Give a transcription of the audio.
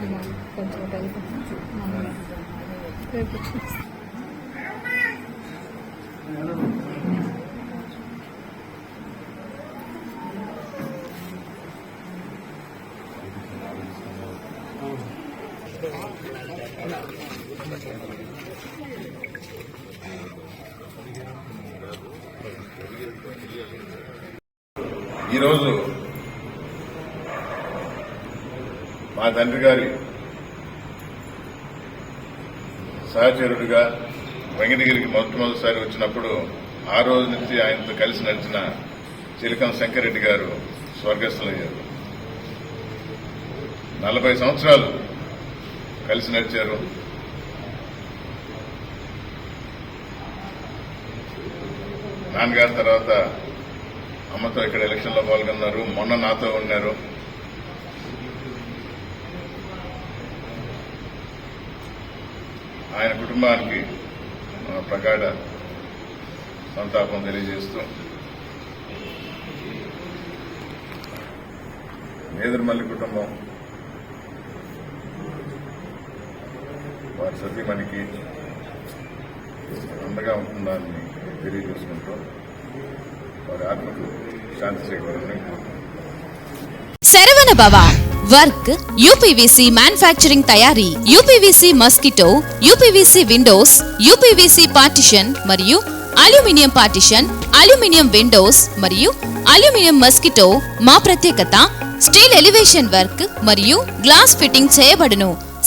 嗯，本座待不住，妈呀，对不起。ఈరోజు మా తండ్రి గారి సహచరుడిగా వెంకటగిరికి మొట్టమొదటిసారి వచ్చినప్పుడు ఆ రోజు నుంచి ఆయనతో కలిసి నడిచిన చిలకం శంకరెడ్డి గారు స్వర్గస్థులయ్యారు. నలభై సంవత్సరాలు కలిసి నడిచారు. నాన్నగారి తర్వాత అమ్మతో ఇక్కడ ఎలక్షన్లో పాల్గొన్నారు. మొన్న నాతో ఉన్నారు. ఆయన కుటుంబానికి మన ప్రగాఢ సంతాపం తెలియజేస్తూ నేదురుమల్లి కుటుంబం వారి సతీమణికి అండగా ఉంటుందని తెలియజేసుకుంటూ వారి ఆత్మకు శాంతి చేకూరని Saravana Baba work UPVC manufacturing తయారీ UPVC mosquito UPVC windows UPVC partition మరియు అల్యూమినియం పార్టిషన్ అల్యూమినియం విండోస్ మరియు అల్యూమినియం మస్కిటో మా ప్రత్యేకత స్టీల్ ఎలివేషన్ వర్క్ మరియు గ్లాస్ ఫిట్టింగ్ చేయబడును.